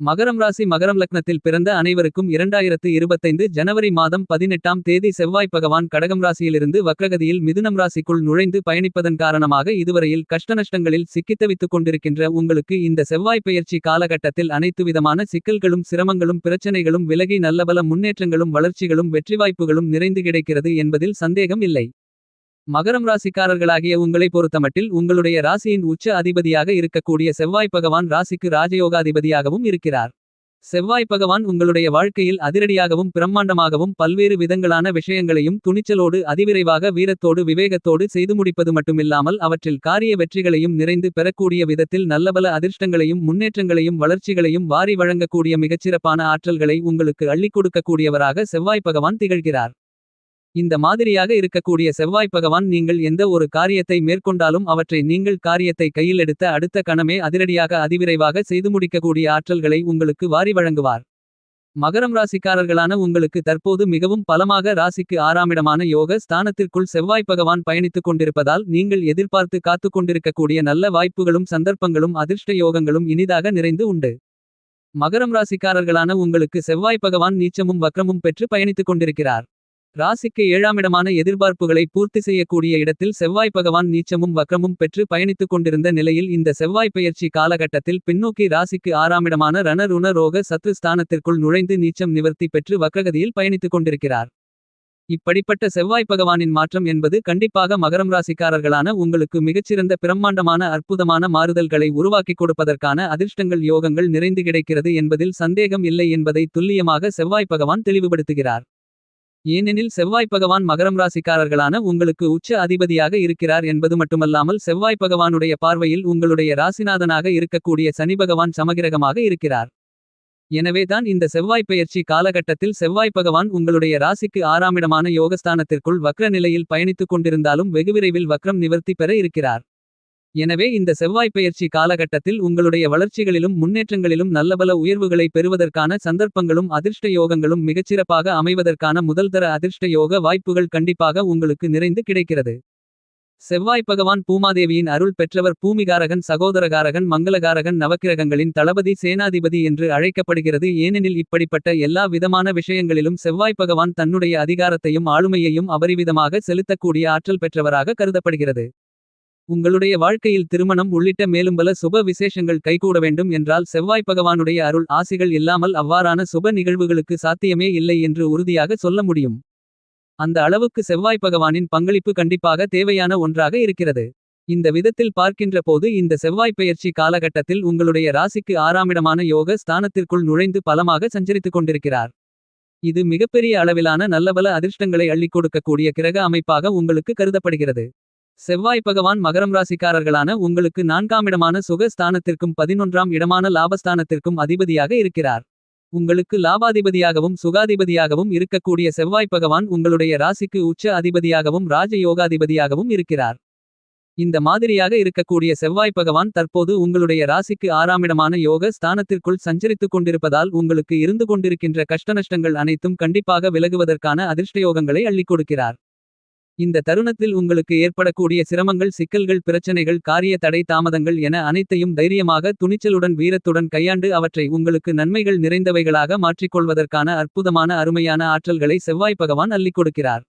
மகரம் ராசி மகரம் லக்னத்தில் பிறந்த அனைவருக்கும் இரண்டாயிரத்து இருபத்தைந்து ஜனவரி மாதம் பதினெட்டாம் தேதி செவ்வாய் பகவான் கடகம் ராசியிலிருந்து வக்ரகதியில் மிதுனம் ராசிக்குள் நுழைந்து பயணிப்பதன் காரணமாக இதுவரையில் கஷ்டநஷ்டங்களில் சிக்கித்தவித்துக் கொண்டிருக்கின்ற உங்களுக்கு இந்த செவ்வாய் பயிற்சி காலகட்டத்தில் அனைத்து விதமான சிக்கல்களும் சிரமங்களும் பிரச்சனைகளும் விலகி நல்லபல முன்னேற்றங்களும் வளர்ச்சிகளும் வெற்றி வாய்ப்புகளும் நிறைந்து கிடைக்கிறது என்பதில் சந்தேகம் இல்லை. மகரம் ராசிக்காரர்களாகிய உங்களை பொறுத்தமட்டில் உங்களுடைய ராசியின் உச்ச அதிபதியாக இருக்கக்கூடிய செவ்வாய் பகவான் ராசிக்கு ராஜயோகாதிபதியாகவும் இருக்கிறார். செவ்வாய் பகவான் உங்களுடைய வாழ்க்கையில் அதிரடியாகவும் பிரம்மாண்டமாகவும் பல்வேறு விதங்களான விஷயங்களையும் துணிச்சலோடு அதிவிரைவாக வீரத்தோடு விவேகத்தோடு செய்து முடிப்பது மட்டுமில்லாமல் அவற்றில் காரிய வெற்றிகளையும் நிறைந்து பெறக்கூடிய விதத்தில் நல்லபல அதிர்ஷ்டங்களையும் முன்னேற்றங்களையும் வளர்ச்சிகளையும் வாரி வழங்கக்கூடிய மிகச்சிறப்பான ஆற்றல்களை உங்களுக்கு அள்ளிக் கொடுக்கக்கூடியவராக செவ்வாய் பகவான் திகழ்கிறார். இந்த மாதிரியாக இருக்கக்கூடிய செவ்வாய் பகவான் நீங்கள் எந்த ஒரு காரியத்தை மேற்கொண்டாலும் அவற்றை நீங்கள் காரியத்தை கையில் எடுத்த அடுத்த கணமே அதிரடியாக அதிவிரைவாக செய்து முடிக்கக்கூடிய ஆற்றல்களை உங்களுக்கு வாரி வழங்குவார். மகரம் ராசிக்காரர்களான உங்களுக்கு தற்போது மிகவும் பலமாக ராசிக்கு ஆறாமிடமான யோக ஸ்தானத்திற்குள் செவ்வாய் பகவான் பயணித்துக் கொண்டிருப்பதால் நீங்கள் எதிர்பார்த்து காத்து கொண்டிருக்கக்கூடிய நல்ல வாய்ப்புகளும் சந்தர்ப்பங்களும் அதிர்ஷ்ட யோகங்களும் இனிதாக நிறைந்து உண்டு. மகரம் ராசிக்காரர்களான உங்களுக்கு செவ்வாய் பகவான் நீச்சமும் வக்ரமும் பெற்று பயணித்துக் கொண்டிருக்கிறார். ராசிக்கு ஏழாமிடமான எதிர்பார்ப்புகளை பூர்த்தி செய்யக்கூடிய இடத்தில் செவ்வாய் பகவான் நீச்சமும் வக்கமும் பெற்று பயணித்துக் கொண்டிருந்த நிலையில் இந்த செவ்வாய் பயிற்சி காலகட்டத்தில் பின்னோக்கி ராசிக்கு ஆறாமிடமான ரண ருண ரோக சத்து ஸ்தானத்திற்குள் நுழைந்து நீச்சம் நிவர்த்தி பெற்று வக்ரகதியில் பயணித்துக் கொண்டிருக்கிறார். இப்படிப்பட்ட செவ்வாய் பகவானின் மாற்றம் என்பது கண்டிப்பாக மகரம் ராசிக்காரர்களான உங்களுக்கு மிகச்சிறந்த பிரம்மாண்டமான அற்புதமான மாறுதல்களை உருவாக்கிக் கொடுப்பதற்கான அதிர்ஷ்டங்கள் யோகங்கள் நிறைந்து கிடைக்கிறது என்பதில் சந்தேகம் இல்லை என்பதை துல்லியமாக செவ்வாய் பகவான் தெளிவுபடுத்துகிறார். ஏனெனில் செவ்வாய் பகவான் மகரம் ராசிக்காரர்களான உங்களுக்கு உச்ச அதிபதியாக இருக்கிறார் என்பது மட்டுமல்லாமல் செவ்வாய் பகவானுடைய பார்வையில் உங்களுடைய ராசிநாதனாக இருக்கக்கூடிய சனி பகவான் சமகிரகமாக இருக்கிறார். எனவேதான் இந்த செவ்வாய் பெயர்ச்சி காலகட்டத்தில் செவ்வாய் பகவான் உங்களுடைய ராசிக்கு ஆறாமிடமான யோகஸ்தானத்திற்குள் வக்ர நிலையில் பயணித்துக் கொண்டிருந்தாலும் வெகுவிரைவில் வக்ரம் நிவர்த்தி பெற இருக்கிறார். எனவே இந்த செவ்வாய் பெயர்ச்சி காலகட்டத்தில் உங்களுடைய வளர்ச்சிகளிலும் முன்னேற்றங்களிலும் நல்லபல உயர்வுகளை பெறுவதற்கான சந்தர்ப்பங்களும் அதிர்ஷ்ட யோகங்களும் மிகச்சிறப்பாக அமைவதற்கான முதல்தர அதிர்ஷ்ட யோக வாய்ப்புகள் கண்டிப்பாக உங்களுக்கு நிறைந்து கிடைக்கிறது. செவ்வாய் பகவான் பூமாதேவியின் அருள் பெற்றவர் பூமிகாரகன் சகோதரகாரகன் மங்களகாரகன் நவக்கிரகங்களின் தளபதி சேனாதிபதி என்று அழைக்கப்படுகிறது. ஏனெனில் இப்படிப்பட்ட எல்லா விதமான விஷயங்களிலும் செவ்வாய் பகவான் தன்னுடைய அதிகாரத்தையும் ஆளுமையையும் அபரிவிதமாக செலுத்தக்கூடிய ஆற்றல் பெற்றவராக கருதப்படுகிறது. உங்களுடைய வாழ்க்கையில் திருமணம் உள்ளிட்ட மேலும் பல சுப விசேஷங்கள் கைகூட வேண்டும் என்றால் செவ்வாய் பகவானுடைய அருள் ஆசிகள் இல்லாமல் அவ்வாறான சுப நிகழ்வுகளுக்கு சாத்தியமே இல்லை என்று உறுதியாக சொல்ல முடியும். அந்த அளவுக்கு செவ்வாய் பகவானின் பங்களிப்பு கண்டிப்பாக தேவையான ஒன்றாக இருக்கிறது. இந்த விதத்தில் பார்க்கின்ற போது இந்த செவ்வாய் பெயர்ச்சி காலகட்டத்தில் உங்களுடைய ராசிக்கு ஆறாமிடமான யோக ஸ்தானத்திற்குள் நுழைந்து பலமாக சஞ்சரித்துக் கொண்டிருக்கிறார். இது மிகப்பெரிய அளவிலான நல்லபல அதிர்ஷ்டங்களை அள்ளிக் கொடுக்கக்கூடிய கிரக அமைப்பாக உங்களுக்கு கருதப்படுகிறது. செவ்வாய் பகவான் மகரம் ராசிக்காரர்களான உங்களுக்கு நான்காமிடமான சுகஸ்தானத்திற்கும் பதினொன்றாம் இடமான லாபஸ்தானத்திற்கும் அதிபதியாக இருக்கிறார். உங்களுக்கு லாபாதிபதியாகவும் சுகாதிபதியாகவும் இருக்கக்கூடிய செவ்வாய் பகவான் உங்களுடைய ராசிக்கு உச்ச அதிபதியாகவும் ராஜ யோகாதிபதியாகவும் இருக்கிறார். இந்த மாதிரியாக இருக்கக்கூடிய செவ்வாய் பகவான் தற்போது உங்களுடைய ராசிக்கு ஆறாமிடமான யோக ஸ்தானத்திற்குள் சஞ்சரித்துக் கொண்டிருப்பதால் உங்களுக்கு இருந்து கொண்டிருக்கின்ற கஷ்டநஷ்டங்கள் அனைத்தும் கண்டிப்பாக விலகுவதற்கான அதிர்ஷ்டயோகங்களை அள்ளிக் கொடுக்கிறார். இந்த தருணத்தில் உங்களுக்கு ஏற்படக்கூடிய சிரமங்கள் சிக்கல்கள் பிரச்சனைகள் காரிய தடை தாமதங்கள் என அனைத்தையும் தைரியமாக துணிச்சலுடன் வீரத்துடன் கையாண்டு அவற்றை உங்களுக்கு நன்மைகள் நிறைந்தவைகளாக மாற்றிக்கொள்வதற்கான அற்புதமான அருமையான ஆற்றல்களை செவ்வாய் பகவான் அள்ளிக் கொடுக்கிறார்.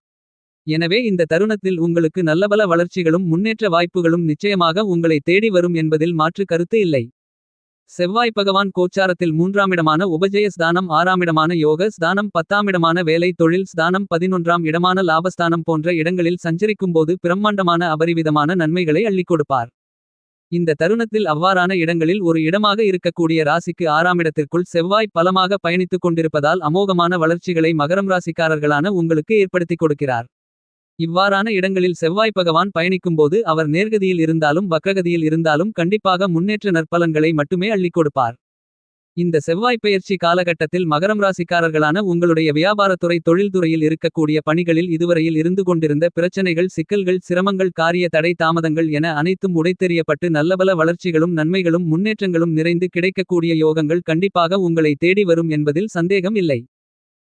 எனவே இந்த தருணத்தில் உங்களுக்கு நல்லபல வளர்ச்சிகளும் முன்னேற்ற வாய்ப்புகளும் நிச்சயமாக உங்களை தேடி வரும் என்பதில் மாற்று கருத்து இல்லை. செவ்வாய் பகவான் கோச்சாரத்தில் மூன்றாமிடமான உபஜய ஸ்தானம் ஆறாமிடமான யோக ஸ்தானம் பத்தாமிடமான வேலை தொழில் ஸ்தானம் பதினொன்றாம் இடமான லாபஸ்தானம் போன்ற இடங்களில் சஞ்சரிக்கும்போது பிரம்மாண்டமான அபரிவிதமான நன்மைகளை அள்ளிக் கொடுப்பார். இந்த தருணத்தில் அவ்வாறான இடங்களில் ஒரு இடமாக இருக்கக்கூடிய ராசிக்கு ஆறாமிடத்திற்குள் செவ்வாய் பலமாக பயணித்துக் கொண்டிருப்பதால் அமோகமான வளர்ச்சிகளை மகரம் ராசிக்காரர்களான உங்களுக்கு ஏற்படுத்திக் கொடுக்கிறார். இவ்வாறான இடங்களில் செவ்வாய் பகவான் பயணிக்கும்போது அவர் நேர்கதியில் இருந்தாலும் வக்ரகதியில் இருந்தாலும் கண்டிப்பாக முன்னேற்ற நற்பலன்களை மட்டுமே அள்ளிக் கொடுப்பார். இந்த செவ்வாய் பெயர்ச்சி காலகட்டத்தில் மகரம் ராசிக்காரர்களான உங்களுடைய வியாபாரத்துறை தொழில்துறையில் இருக்கக்கூடிய பணிகளில் இதுவரையில் இருந்து கொண்டிருந்த பிரச்சனைகள் சிக்கல்கள் சிரமங்கள் காரிய தடை தாமதங்கள் என அனைத்தும் உடைத்தெறியப்பட்டு நல்லபல வளர்ச்சிகளும் நன்மைகளும் முன்னேற்றங்களும் நிறைந்து கிடைக்கக்கூடிய யோகங்கள் கண்டிப்பாக உங்களை தேடி வரும் என்பதில் சந்தேகம் இல்லை.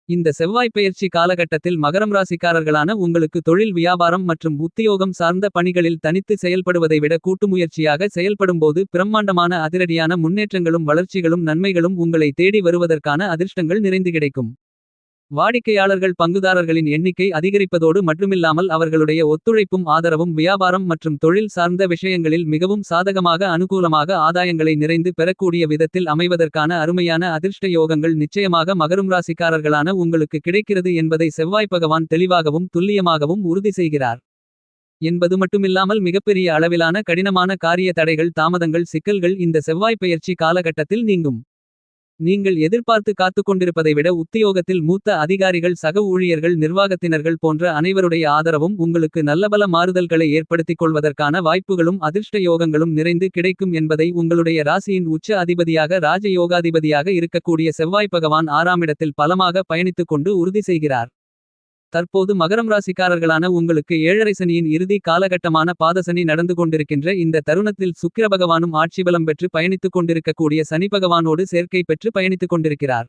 இந்த செவ்வாய் பெயர்ச்சி காலகட்டத்தில் மகரம் ராசிக்காரர்களான உங்களுக்கு தொழில் வியாபாரம் மற்றும் உத்தியோகம் சார்ந்த பணிகளில் தனித்து செயல்படுவதை விட கூட்டுமுயற்சியாக செயல்படும்போது பிரம்மாண்டமான அதிரடியான முன்னேற்றங்களும் வளர்ச்சிகளும் நன்மைகளும் உங்களை தேடி வருவதற்கான அதிர்ஷ்டங்கள் நிறைந்து கிடைக்கும். வாடிக்கையாளர்கள் பங்குதாரர்களின் எண்ணிக்கை அதிகரிப்பதோடு மட்டுமில்லாமல் அவர்களுடைய ஒத்துழைப்பும் ஆதரவும் வியாபாரம் மற்றும் தொழில் சார்ந்த விஷயங்களில் மிகவும் சாதகமாக அனுகூலமாக ஆதாயங்களை நிறைந்து பெறக்கூடிய விதத்தில் அமைவதற்கான அருமையான அதிர்ஷ்ட யோகங்கள் நிச்சயமாக மகரும் ராசிக்காரர்களான உங்களுக்கு கிடைக்கிறது என்பதை செவ்வாய் பகவான் தெளிவாகவும் துல்லியமாகவும் உறுதி செய்கிறார். என்பது மட்டுமில்லாமல் மிகப்பெரிய அளவிலான கடினமான காரிய தடைகள் தாமதங்கள் சிக்கல்கள் இந்த செவ்வாய் பயிற்சி காலகட்டத்தில் நீங்கும். நீங்கள் எதிர்பார்த்து காத்துக்கொண்டிருப்பதை விட உத்தியோகத்தில் மூத்த அதிகாரிகள் சக ஊழியர்கள் நிர்வாகத்தினர்கள் போன்ற அனைவருடைய ஆதரவும் உங்களுக்கு நல்லபல மாறுதல்களை ஏற்படுத்திக் கொள்வதற்கான வாய்ப்புகளும் அதிர்ஷ்ட யோகங்களும் நிறைந்து கிடைக்கும் என்பதை உங்களுடைய ராசியின் உச்ச அதிபதியாக ராஜ யோகாதிபதியாக இருக்கக்கூடிய செவ்வாய் பகவான் ஆறாமிடத்தில் பலமாக பயணித்துக் கொண்டு உறுதி செய்கிறார். தற்போது மகரம் ராசிக்காரர்களான உங்களுக்கு ஏழரை சனியின் இறுதி காலகட்டமான பாதசனி நடந்து கொண்டிருக்கின்ற இந்த தருணத்தில் சுக்கிர பகவானும் ஆட்சிபலம் பெற்று பயணித்துக் கொண்டிருக்கக்கூடிய சனி பகவானோடு சேர்க்கை பெற்று பயணித்துக் கொண்டிருக்கிறார்.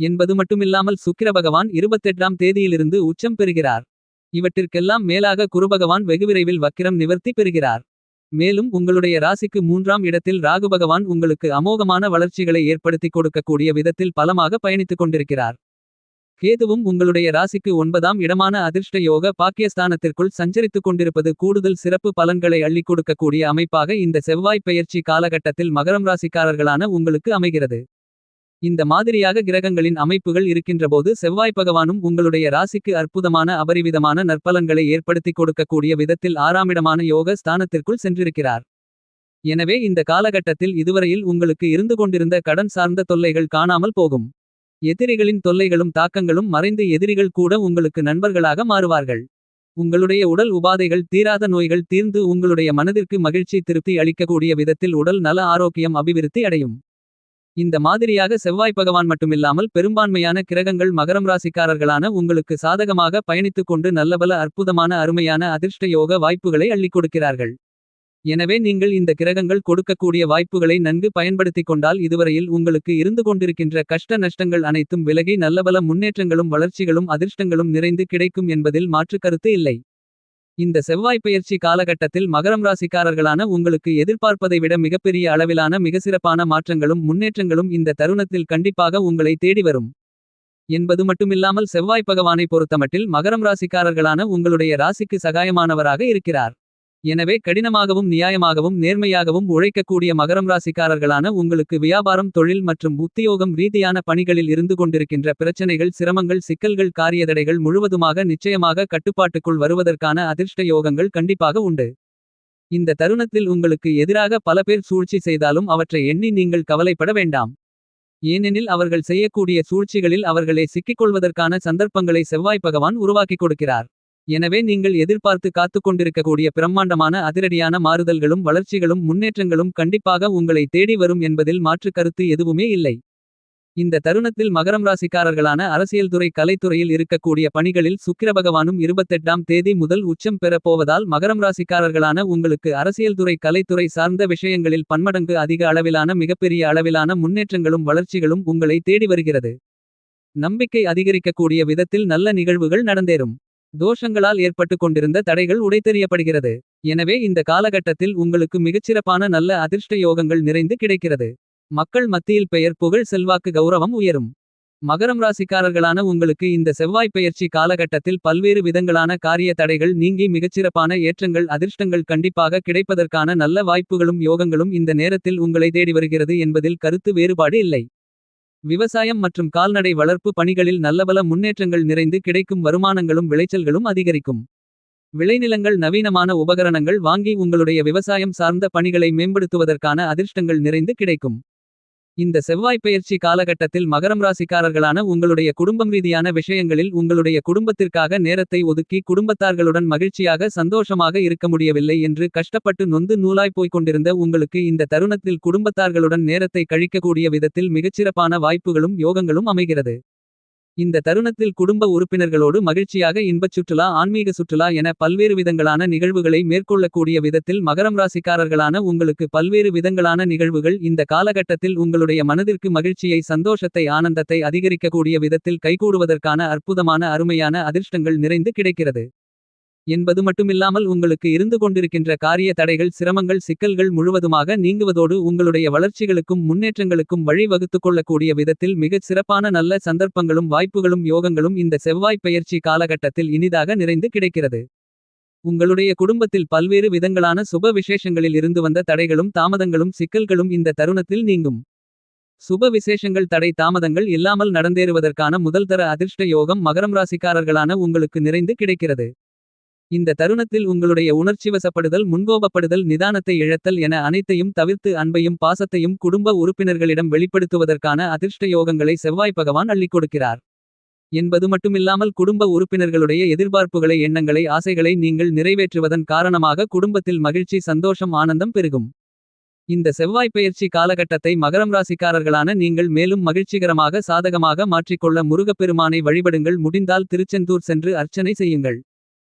என்பது மட்டுமில்லாமல் சுக்கிர பகவான் இருபத்தெட்டாம் தேதியிலிருந்து உச்சம் பெறுகிறார். இவற்றிற்கெல்லாம் மேலாக குருபகவான் வெகுவிரைவில் வக்கிரம் நிவர்த்தி பெறுகிறார். மேலும் உங்களுடைய ராசிக்கு மூன்றாம் இடத்தில் ராகு பகவான் உங்களுக்கு அமோகமான வளர்ச்சிகளை ஏற்படுத்திக் கொடுக்கக்கூடிய விதத்தில் பலமாக பயணித்துக் கொண்டிருக்கிறார். கேதுவும் உங்களுடைய ராசிக்கு ஒன்பதாம் இடமான அதிர்ஷ்ட யோக பாக்கியஸ்தானத்திற்குள் சஞ்சரித்துக் கொண்டிருப்பது கூடுதல் சிறப்பு பலன்களை அள்ளிக் கொடுக்கக்கூடிய அமைப்பாக இந்த செவ்வாய் பெயர்ச்சி காலகட்டத்தில் மகரம் ராசிக்காரர்களான உங்களுக்கு அமைகிறது. இந்த மாதிரியாக கிரகங்களின் அமைப்புகள் இருக்கின்றபோது செவ்வாய் பகவானும் உங்களுடைய ராசிக்கு அற்புதமான அபரிவிதமான நற்பலன்களை ஏற்படுத்திக் கொடுக்கக்கூடிய விதத்தில் ஆறாமிடமான யோக ஸ்தானத்திற்குள் சென்றிருக்கிறார். எனவே இந்த காலகட்டத்தில் இதுவரையில் உங்களுக்கு இருந்து கொண்டிருந்த கடன் சார்ந்த தொல்லைகள் காணாமல் போகும். எதிரிகளின் தொல்லைகளும் தாக்கங்களும் மறைந்து எதிரிகள் கூட உங்களுக்கு நண்பர்களாக மாறுவார்கள். உங்களுடைய உடல் உபாதைகள் தீராத நோய்கள் தீர்ந்து உங்களுடைய மனதிற்கு மகிழ்ச்சி திருப்தி அளிக்கக்கூடிய விதத்தில் உடல் நல ஆரோக்கியம் அபிவிருத்தி அடையும். இந்த மாதிரியாக செவ்வாய் பகவான் மட்டுமில்லாமல் பெரும்பான்மையான கிரகங்கள் மகரம் ராசிக்காரர்களான உங்களுக்கு சாதகமாக பயணித்துக் கொண்டு நல்லபல அற்புதமான அருமையான அதிர்ஷ்ட யோக வாய்ப்புகளை அள்ளிக் கொடுக்கிறார்கள். எனவே நீங்கள் இந்த கிரகங்கள் கொடுக்கக்கூடிய வாய்ப்புகளை நன்கு பயன்படுத்திக் கொண்டால் இதுவரையில் உங்களுக்கு இருந்து கொண்டிருக்கின்ற கஷ்ட நஷ்டங்கள் அனைத்தும் விலகி நல்லபல முன்னேற்றங்களும் வளர்ச்சிகளும் அதிர்ஷ்டங்களும் நிறைந்து கிடைக்கும் என்பதில் மாற்று கருத்து இல்லை. இந்த செவ்வாய் பயிற்சி காலகட்டத்தில் மகரம் ராசிக்காரர்களான உங்களுக்கு எதிர்பார்ப்பதை விட மிகப்பெரிய அளவிலான மிகச்சிறப்பான மாற்றங்களும் முன்னேற்றங்களும் இந்த தருணத்தில் கண்டிப்பாக உங்களை தேடி வரும். என்பது மட்டுமில்லாமல் செவ்வாய் பகவானை பொறுத்தமட்டில் மகரம் ராசிக்காரர்களான உங்களுடைய ராசிக்கு சகாயமானவராக இருக்கிறார். எனவே கடினமாகவும் நியாயமாகவும் நேர்மையாகவும் உழைக்கக்கூடிய மகரம் ராசிக்காரர்களான உங்களுக்கு வியாபாரம் தொழில் மற்றும் உத்தியோகம் ரீதியான பணிகளில் இருந்து கொண்டிருக்கின்ற பிரச்சனைகள் சிரமங்கள் சிக்கல்கள் காரியதடைகள் முழுவதுமாக நிச்சயமாக கட்டுப்பாட்டுக்குள் வருவதற்கான அதிர்ஷ்ட யோகங்கள் கண்டிப்பாக உண்டு. இந்த தருணத்தில் உங்களுக்கு எதிராக பல பேர் சூழ்ச்சி செய்தாலும் அவற்றை எண்ணி நீங்கள் கவலைப்பட வேண்டாம். ஏனெனில் அவர்கள் செய்யக்கூடிய சூழ்ச்சிகளில் அவர்களே சிக்கிக்கொள்வதற்கான சந்தர்ப்பங்களை செவ்வாய் பகவான் உருவாக்கிக் கொடுக்கிறார். எனவே நீங்கள் எதிர்பார்த்து காத்துக்கொண்டிருக்கக்கூடிய பிரம்மாண்டமான அதிரடியான மாறுதல்களும் வளர்ச்சிகளும் முன்னேற்றங்களும் கண்டிப்பாக உங்களை தேடி வரும் என்பதில் மாற்று கருத்து எதுவுமே இல்லை. இந்த தருணத்தில் மகரம் ராசிக்காரர்களான அரசியல்துறை கலைத்துறையில் இருக்கக்கூடிய பணிகளில் சுக்கிர பகவானும் இருபத்தெட்டாம் தேதி முதல் உச்சம் பெறப்போவதால் மகரம் ராசிக்காரர்களான உங்களுக்கு அரசியல்துறை கலைத்துறை சார்ந்த விஷயங்களில் பன்மடங்கு அதிக அளவிலான மிகப்பெரிய அளவிலான முன்னேற்றங்களும் வளர்ச்சிகளும் உங்களை தேடி வருகிறது. நம்பிக்கை அதிகரிக்கக்கூடிய விதத்தில் நல்ல நிகழ்வுகள் நடந்தேறும். தோஷங்களால் ஏற்பட்டு கொண்டிருந்த தடைகள் உடைத்தெறியப்படுகிறது. எனவே இந்த காலகட்டத்தில் உங்களுக்கு மிகச்சிறப்பான நல்ல அதிர்ஷ்ட யோகங்கள் நிறைந்து கிடைக்கிறது. மக்கள் மத்தியில் பெயர் புகழ் செல்வாக்கு கௌரவம் உயரும். மகரம் ராசிக்காரர்களான உங்களுக்கு இந்த செவ்வாய் பெயர்ச்சி காலகட்டத்தில் பல்வேறு விதங்களான காரிய தடைகள் நீங்கி மிகச்சிறப்பான ஏற்றங்கள் அதிர்ஷ்டங்கள் கண்டிப்பாக கிடைப்பதற்கான நல்ல வாய்ப்புகளும் யோகங்களும் இந்த நேரத்தில் உங்களை தேடி வருகிறது என்பதில் கருத்து வேறுபாடு இல்லை. விவசாயம் மற்றும் கால்நடை வளர்ப்பு பணிகளில் நல்லபல முன்னேற்றங்கள் நிறைந்து கிடைக்கும் வருமானங்களும் விளைச்சல்களும் அதிகரிக்கும். விளைநிலங்கள் நவீனமான உபகரணங்கள் வாங்கி உங்களுடைய விவசாயம் சார்ந்த பணிகளை மேம்படுத்துவதற்கான அதிர்ஷ்டங்கள் நிறைந்து கிடைக்கும். இந்த செவ்வாய் பெயர்ச்சி காலகட்டத்தில் மகரம் ராசிக்காரர்களான உங்களுடைய குடும்பம் ரீதியான விஷயங்களில் உங்களுடைய குடும்பத்திற்காக நேரத்தை ஒதுக்கி குடும்பத்தார்களுடன் மகிழ்ச்சியாக சந்தோஷமாக இருக்க முடியவில்லை என்று கஷ்டப்பட்டு நொந்து நூலாய் போய்க் கொண்டிருந்த உங்களுக்கு இந்த தருணத்தில் குடும்பத்தார்களுடன் நேரத்தை கழிக்கக்கூடிய விதத்தில் மிகச்சிறப்பான வாய்ப்புகளும் யோகங்களும் அமைகிறது. இந்த தருணத்தில் குடும்ப உறுப்பினர்களோடு மகிழ்ச்சியாக இன்பச் சுற்றுலா ஆன்மீக சுற்றுலா என பல்வேறு விதங்களான நிகழ்வுகளை மேற்கொள்ளக்கூடிய விதத்தில் மகரம் ராசிக்காரர்களான உங்களுக்கு பல்வேறு விதங்களான நிகழ்வுகள் இந்த காலகட்டத்தில் உங்களுடைய மனதிற்கு மகிழ்ச்சியை சந்தோஷத்தை ஆனந்தத்தை அதிகரிக்கக்கூடிய விதத்தில் கைகூடுவதற்கான அற்புதமான அருமையான அதிர்ஷ்டங்கள் நிறைந்து கிடைக்கிறது. என்பது மட்டுமில்லாமல் உங்களுக்கு இருந்து கொண்டிருக்கின்ற காரிய தடைகள் சிரமங்கள் சிக்கல்கள் முழுவதுமாக நீங்குவதோடு உங்களுடைய வளர்ச்சிகளுக்கும் முன்னேற்றங்களுக்கும் வழிவகுத்துக் கொள்ளக்கூடிய விதத்தில் மிகச் சிறப்பான நல்ல சந்தர்ப்பங்களும் வாய்ப்புகளும் யோகங்களும் இந்த செவ்வாய் பயிற்சி காலகட்டத்தில் இனிதாக நிறைந்து கிடைக்கிறது. உங்களுடைய குடும்பத்தில் பல்வேறு விதங்களான சுப விசேஷங்களில் இருந்து வந்த தடைகளும் தாமதங்களும் சிக்கல்களும் இந்த தருணத்தில் நீங்கும். சுப விசேஷங்கள் தடை தாமதங்கள் இல்லாமல் நடந்தேறுவதற்கான முதல்தர அதிர்ஷ்ட யோகம் மகரம் ராசிக்காரர்களான உங்களுக்கு நிறைந்து கிடைக்கிறது. இந்த தருணத்தில் உங்களுடைய உணர்ச்சிவசப்படுதல் முன்கோபப்படுதல் நிதானத்தை இழத்தல் என அனைத்தையும் தவிர்த்து அன்பையும் பாசத்தையும் குடும்ப உறுப்பினர்களிடம் வெளிப்படுத்துவதற்கான அதிர்ஷ்ட யோகங்களை செவ்வாய் பகவான் அள்ளிக் கொடுக்கிறார். என்பது மட்டுமில்லாமல் குடும்ப உறுப்பினர்களுடைய எதிர்பார்ப்புகளை எண்ணங்களை ஆசைகளை நீங்கள் நிறைவேற்றுவதன் காரணமாக குடும்பத்தில் மகிழ்ச்சி சந்தோஷம் ஆனந்தம் பெருகும். இந்த செவ்வாய் பயிற்சி காலகட்டத்தை மகரம் ராசிக்காரர்களான நீங்கள் மேலும் மகிழ்ச்சிகரமாக சாதகமாக மாற்றிக்கொள்ள முருகப்பெருமானை வழிபடுங்கள். முடிந்தால் திருச்செந்தூர் சென்று அர்ச்சனை செய்யுங்கள்.